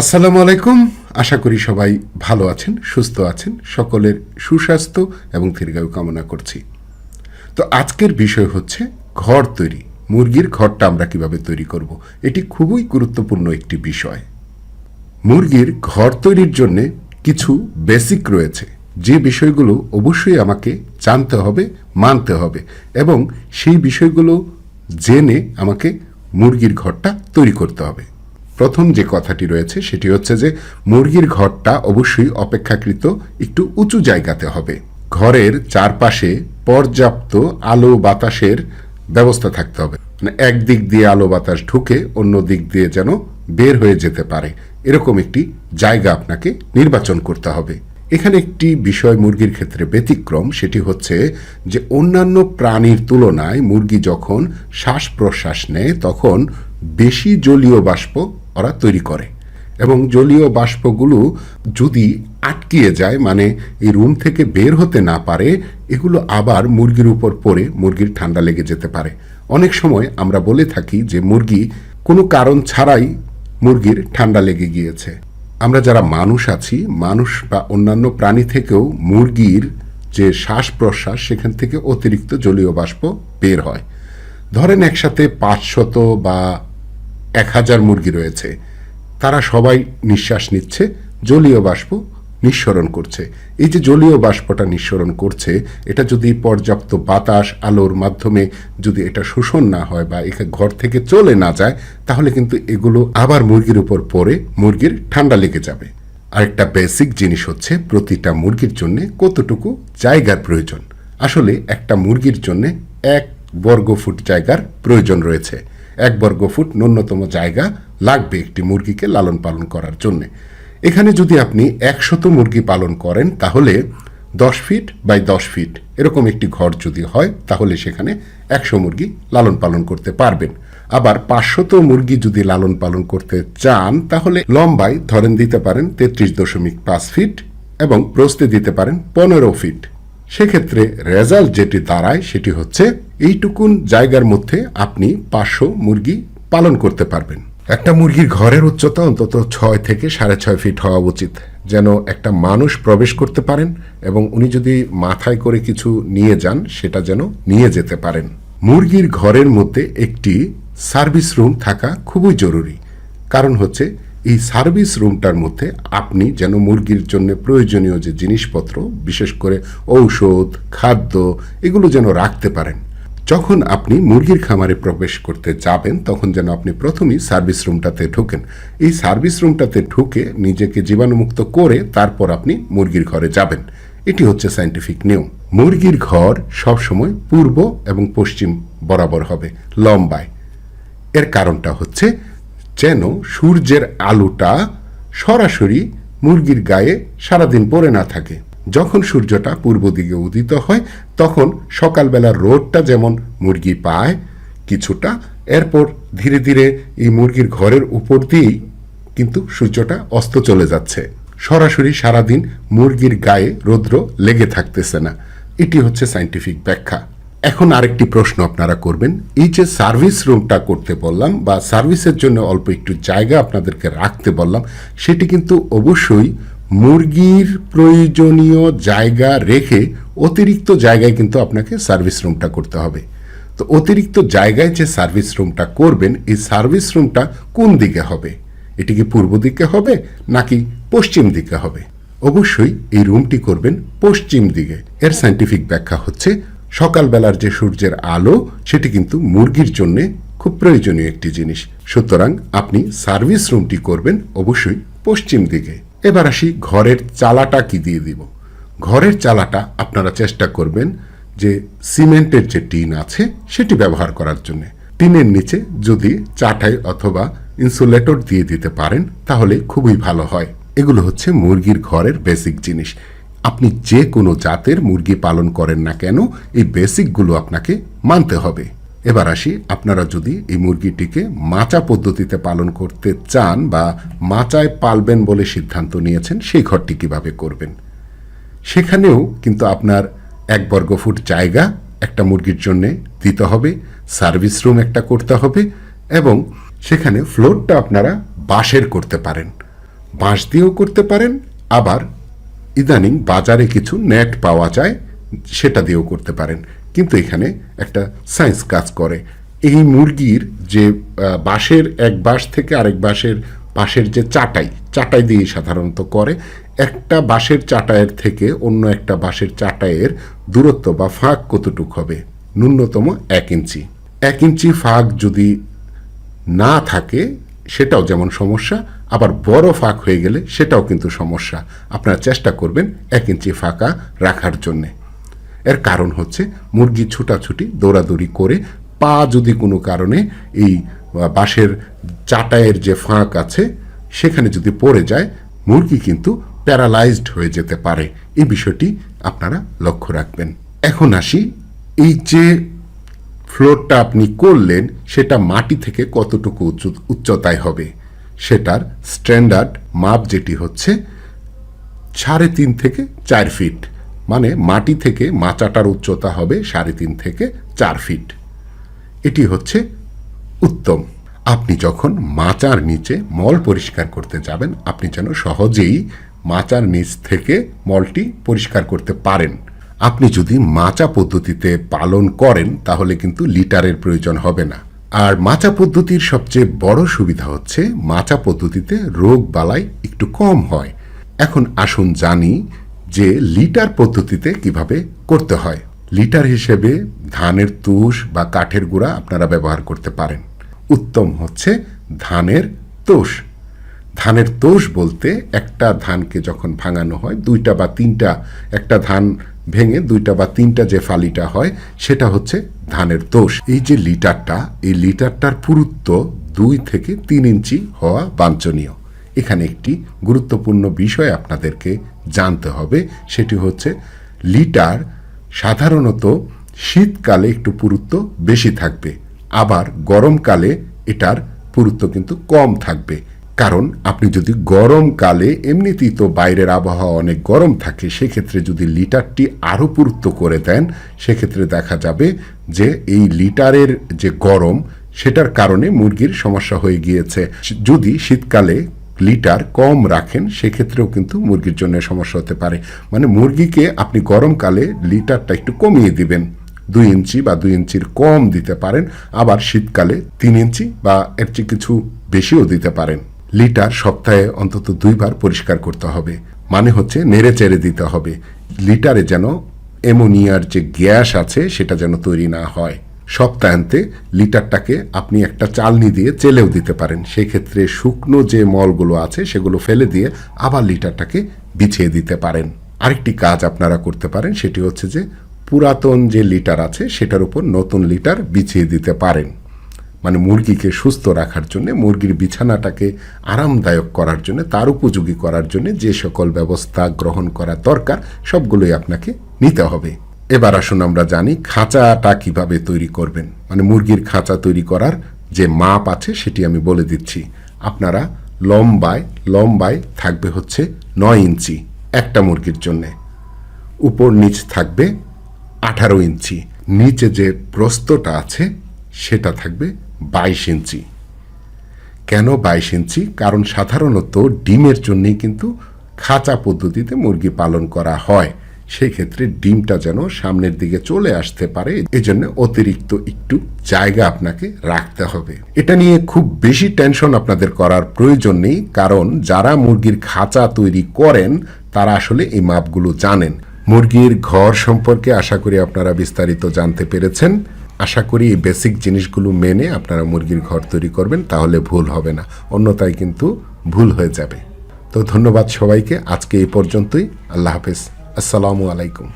আসসালামু আলাইকুম। আশা করি সবাই ভালো আছেন, সুস্থ আছেন। সকলের সুস্বাস্থ্য এবং দীর্ঘায়ু কামনা করছি। তো আজকের বিষয় হচ্ছে ঘর তৈরি। মুরগির ঘরটা আমরা কীভাবে তৈরি করব, এটি খুবই গুরুত্বপূর্ণ একটি বিষয়। মুরগির ঘর তৈরির জন্য কিছু বেসিক রয়েছে। যে বিষয়গুলো অবশ্যই আমাকে জানতে হবে, মানতে হবে এবং সেই বিষয়গুলো জেনে আমাকে মুরগির ঘরটা তৈরি করতে হবে। প্রথম যে কথাটি রয়েছে সেটি হচ্ছে যে মুরগির ঘরটা অবশ্যই অপেক্ষাকৃত একটু উঁচু জায়গাতে হবে। ঘরের চারপাশে পর্যাপ্ত আলো বাতাসের ব্যবস্থা থাকতে হবে। মানে একদিক দিয়ে আলো বাতাস ঢুকে অন্য দিক দিয়ে যেন বের হয়ে যেতে পারে। এরকম একটি জায়গা আপনাকে নির্বাচন করতে হবে। এখানে একটি বিষয় মুরগির ক্ষেত্রে ব্যতিক্রম, সেটি হচ্ছে যে অন্যান্য প্রাণীর তুলনায় মুরগি যখন শ্বাস প্রশ্বাস নেয়, তখন বেশি জলীয় বাষ্প ওরা তৈরি করে। এবং জলীয় বাষ্পগুলো যদি আটকিয়ে যায় মানে এই রুম থেকে বের হতে না পারে, এগুলো আবার মুরগির উপর পড়ে মুরগির ঠান্ডা লেগে যেতে পারে। অনেক সময় আমরা বলে থাকি যে মুরগি কোনো কারণ ছাড়াই মুরগির ঠান্ডা লেগে গিয়েছে। আমরা যারা মানুষ আছি, মানুষ বা অন্যান্য প্রাণী থেকেও মুরগির যে শ্বাস প্রশ্বাস সেখান থেকে অতিরিক্ত জলীয় বাষ্প বের হয়। ধরেন একসাথে পাঁচশত বা এক হাজার মুরগি রয়েছে। তারা সবাই নিঃশ্বাস নিচ্ছে, জলীয় বাষ্প নিঃসরণ করছে। এই যে জলীয় বাষ্পটা নিঃসরণ করছে, এটা যদি পর্যাপ্ত বাতাস, আলোর মাধ্যমে যদি এটা শোষণ না হয় বা একে ঘর থেকে চলে না যায়, তাহলে কিন্তু এগুলো আবার মুরগির উপর পড়ে, মুরগির ঠান্ডা লেগে যাবে। আরেকটা বেসিক জিনিস হচ্ছে প্রতিটা মুরগির জন্য কতটুকু জায়গার প্রয়োজন। আসলে একটা মুরগির জন্য এক বর্গ ফুট জায়গার প্রয়োজন রয়েছে। এক বর্গ ফুট ন্যূনতম জায়গা লাগবে একটি মুরগিকে লালন পালন করার জন্য। এখানে যদি আপনি একশত মুরগি পালন করেন, তাহলে দশ ফিট বাই দশ ফিট এরকম একটি ঘর যদি হয়, তাহলে সেখানে একশো মুরগি লালন পালন করতে পারবেন। আবার পাঁচশত মুরগি যদি লালন পালন করতে চান, তাহলে লম্বায় ধরেন দিতে পারেন তেত্রিশ দশমিক পাঁচ ফিট এবং প্রস্তে দিতে পারেন পনেরো ফিট। সেক্ষেত্রে রেজাল্ট যেটি দাঁড়ায় সেটি হচ্ছে এইটুকুন জায়গার মধ্যে আপনি পাঁচশো মুরগি পালন করতে পারবেন। একটা মুরগির ঘরের উচ্চতা অন্তত ছয় থেকে সাড়ে ছয় ফিট হওয়া উচিত, যেন একটা মানুষ প্রবেশ করতে পারেন এবং উনি যদি মাথায় করে কিছু নিয়ে যান, সেটা যেন নিয়ে যেতে পারেন। মুরগির ঘরের মধ্যে একটি সার্ভিস রুম থাকা খুবই জরুরি। কারণ হচ্ছে এই সার্ভিস রুমটার মধ্যে আপনি যেন মুরগির জন্য প্রয়োজনীয় যে জিনিসপত্র, বিশেষ করে ঔষধ, খাদ্য, এগুলো যেন রাখতে পারেন। যখন আপনি মুরগির খামারে প্রবেশ করতে যাবেন, তখন যেন আপনি প্রথমেই সার্ভিস রুমটাতে ঢোকেন। এই সার্ভিস রুমটাতে ঢুকে নিজেকে জীবাণুমুক্ত করে তারপর আপনি মুরগির ঘরে যাবেন। এটি হচ্ছে সাইন্টিফিক নিয়ম। মুরগির ঘর সবসময় পূর্ব এবং পশ্চিম বরাবর হবে, লম্বায়। এর কারণটা হচ্ছে যেন সূর্যের আলোটা সরাসরি মুরগির গায়ে সারাদিন পড়ে না থাকে। যখন সূর্যটা পূর্ব দিকে উদিত হয়, তখন সকালবেলার রোদটা যেমন মুরগি পায়, কিছুটা এরপর ধীরে ধীরে এই মুরগির ঘরের উপর দিয়েই কিন্তু সূর্যটা অস্ত চলে যাচ্ছে। সরাসরি সারাদিন মুরগির গায়ে রৌদ্র লেগে থাকতেছে না। এটি হচ্ছে সাইন্টিফিক ব্যাখ্যা। এখন আরেকটি প্রশ্ন আপনারা করবেন। এই যে সার্ভিস রুমটা করতে বললাম বা সার্ভিসের জন্য অল্প একটু জায়গা আপনাদেরকে রাখতে বললাম, সেটি কিন্তু অবশ্যই মুরগির প্রয়োজনীয় জায়গা রেখে অতিরিক্ত জায়গায় কিন্তু আপনাকে সার্ভিস রুমটা করতে হবে। তো অতিরিক্ত জায়গায় যে সার্ভিস রুমটা করবেন, এই সার্ভিস রুমটা কোন দিকে হবে? এটি কি পূর্ব দিকে হবে নাকি পশ্চিম দিকে হবে? অবশ্যই এই রুমটি করবেন পশ্চিম দিকে। এর সাইন্টিফিক ব্যাখ্যা হচ্ছে সকালবেলার যে সূর্যের আলো, সেটি কিন্তু মুরগির জন্য খুব প্রয়োজনীয় একটি জিনিস। সুতরাং আপনি সার্ভিস রুমটি করবেন অবশ্যই পশ্চিম দিকে। এবার আসি ঘরের চালাটা কি দিয়ে দিব। ঘরের চালাটা আপনারা চেষ্টা করবেন যে সিমেন্টের যে টিন আছে, সেটি ব্যবহার করার জন্য। টিনের নিচে যদি চাটাই অথবা ইনসুলেটর দিয়ে দিতে পারেন, তাহলে খুবই ভালো হয়। এগুলো হচ্ছে মুরগির ঘরের বেসিক জিনিস। আপনি যে কোনো জাতের মুরগি পালন করেন না কেন, এই বেসিকগুলো আপনাকে মানতে হবে। এবার আসি, আপনারা যদি এই মুরগিটিকে মাচা পদ্ধতিতে পালন করতে চান বা মাচায় পালবেন বলে সিদ্ধান্ত নিয়েছেন, সেই ঘরটি কীভাবে করবেন? সেখানেও কিন্তু আপনার এক বর্গ ফুট জায়গা একটা মুরগির জন্যে দিতে হবে, সার্ভিস রুম একটা করতে হবে এবং সেখানে ফ্লোরটা আপনারা বাঁশের করতে পারেন। বাঁশ দিয়েও করতে পারেন, আবার ইদানিং বাজারে কিছু নেট পাওয়া যায়, সেটা দিয়েও করতে পারেন। কিন্তু এখানে একটা সায়েন্স কাজ করে। এই মুরগির যে বাঁশের এক বাঁশ থেকে আরেক বাঁশের বাঁশের যে চাটাই চাটাই দিয়ে সাধারণত করে। একটা বাঁশের চাটায়ের থেকে অন্য একটা বাঁশের চাটায়ের দূরত্ব বা ফাঁক কতটুক হবে? ন্যূনতম এক ইঞ্চি। এক ইঞ্চি ফাঁক যদি না থাকে, সেটাও যেমন সমস্যা আবার বড় ফাঁক হয়ে গেলে সেটাও কিন্তু সমস্যা। আপনারা চেষ্টা করবেন এক ইঞ্চি ফাঁকা রাখার জন্যে। এর কারণ হচ্ছে মুরগি ছুটাছুটি, দৌড়াদৌড়ি করে পা যদি কোনো কারণে এই বাঁশের চাটায়ের যে ফাঁক আছে, সেখানে যদি পড়ে যায়, মুরগি কিন্তু প্যারালাইজড হয়ে যেতে পারে। এই বিষয়টি আপনারা লক্ষ্য রাখবেন। এখন আসি, এই যে ফ্লোরটা আপনি করলেন, সেটা মাটি থেকে কতটুকু উচ্চ- উচ্চতায় হবে? সেটার স্ট্যান্ডার্ড মাপ যেটি হচ্ছে সাড়ে তিন থেকে চার ফিট মানে মাটি থেকে মাচাটার উচ্চতা হবে সাড়ে তিন থেকে চার ফিট এটি হচ্ছে উত্তম। আপনি যখন মাচার নিচে মল পরিষ্কার করতে যাবেন, আপনি যেন সহজেই মাচার নিচ থেকে মলটি পরিষ্কার করতে পারেন। আপনি যদি মাচা পদ্ধতিতে পালন করেন, তাহলে কিন্তু লিটারের প্রয়োজন হবে না। আর মাচা পদ্ধতির সবচেয়ে বড় সুবিধা হচ্ছে মাচা পদ্ধতিতে রোগ বালাই একটু কম হয়। এখন আসুন জানি যে লিটার পদ্ধতিতে কীভাবে করতে হয়। লিটার হিসেবে ধানের তুষ বা কাঠের গুঁড়া আপনারা ব্যবহার করতে পারেন। উত্তম হচ্ছে ধানের তোষ। ধানের তোষ বলতে একটা ধানকে যখন ভাঙানো হয়, দুইটা বা তিনটা একটা ধান ভেঙে দুইটা বা তিনটা যে ফালিটা হয়, সেটা হচ্ছে ধানের তোষ এই যে লিটারটা, এই লিটারটার পুরুত্ব দুই থেকে তিন ইঞ্চি হওয়া বাঞ্ছনীয়। এখানে একটি গুরুত্বপূর্ণ বিষয় আপনাদেরকে জানতে হবে, সেটি হচ্ছে লিটার সাধারণত শীতকালে একটু পুরুত্ব বেশি থাকবে, আবার গরমকালে এটার পুরুত্ব কিন্তু কম থাকবে। কারণ আপনি যদি গরমকালে এমনিতেই তো বাইরের আবহাওয়া অনেক গরম থাকে, সেক্ষেত্রে যদি লিটারটি আরও পুরুত্ব করে দেন, সেক্ষেত্রে দেখা যাবে যে এই লিটারের যে গরম, সেটার কারণে মুরগির সমস্যা হয়ে গিয়েছে। যদি শীতকালে লিটার কম রাখেন, সেক্ষেত্রেও কিন্তু মুরগির জন্য সমস্যা হতে পারে। মানে মুরগিকে আপনি গরমকালে লিটারটা একটু কমিয়ে দিবেন। দুই ইঞ্চি বা দুই ইঞ্চির কম দিতে পারেন, আবার শীতকালে তিন ইঞ্চি বা এর চেয়ে কিছু বেশিও দিতে পারেন। লিটার সপ্তাহে অন্তত দুইবার পরিষ্কার করতে হবে। মানে হচ্ছে নেড়ে চেড়ে দিতে হবে। লিটারে যেন অ্যামোনিয়ার যে গ্যাস আছে, সেটা যেন তৈরি না হয়। সপ্তাহান্তে লিটারটাকে আপনি একটা চালনি দিয়ে চেলেও দিতে পারেন। সেক্ষেত্রে শুকনো যে মলগুলো আছে, সেগুলো ফেলে দিয়ে আবার লিটারটাকে বিছিয়ে দিতে পারেন। আরেকটি কাজ আপনারা করতে পারেন, সেটি হচ্ছে যে পুরাতন যে লিটার আছে, সেটার উপর নতুন লিটার বিছিয়ে দিতে পারেন। মানে মুরগিকে সুস্থ রাখার জন্য, মুরগির বিছানাটাকে আরামদায়ক করার জন্য, তার উপযোগী করার জন্য যে সকল ব্যবস্থা গ্রহণ করা দরকার, সবগুলোই আপনাকে নিতে হবে। এবার আসুন আমরা জানি খাঁচাটা কীভাবে তৈরি করবেন। মানে মুরগির খাঁচা তৈরি করার যে মাপ আছে, সেটি আমি বলে দিচ্ছি। আপনারা লম্বায় লম্বায় থাকবে হচ্ছে নয় ইঞ্চি একটা মুরগির জন্যে। উপর নিচ থাকবে আঠারো ইঞ্চি। নিচে যে প্রস্তটা আছে, সেটা থাকবে বাইশ ইঞ্চি। কেন বাইশ ইঞ্চি? কারণ সাধারণত ডিমের জন্যই কিন্তু খাঁচা পদ্ধতিতে মুরগি পালন করা হয়। সেই ক্ষেত্রে ডিমটা যেন সামনের দিকে চলে আসতে পারে, এজন্য অতিরিক্ত একটু জায়গা আপনাকে রাখতে হবে। এটা নিয়ে খুব বেশি টেনশন আপনাদের করার প্রয়োজন নেই, কারণ যারা মুরগির খাঁচা তৈরি করেন, তারা আসলে এই মাপগুলো জানেন। মুরগির ঘর সম্পর্কে আশা করি আপনারা বিস্তারিত জানতে পেরেছেন। আশা করি এই বেসিক জিনিসগুলো মেনে আপনারা মুরগির ঘর তৈরি করবেন, তাহলে ভুল হবে না। অন্যতায় কিন্তু ভুল হয়ে যাবে। তো ধন্যবাদ সবাইকে, আজকে এই পর্যন্তই। আল্লাহ হাফেজ। আসসালামু আলাইকুম।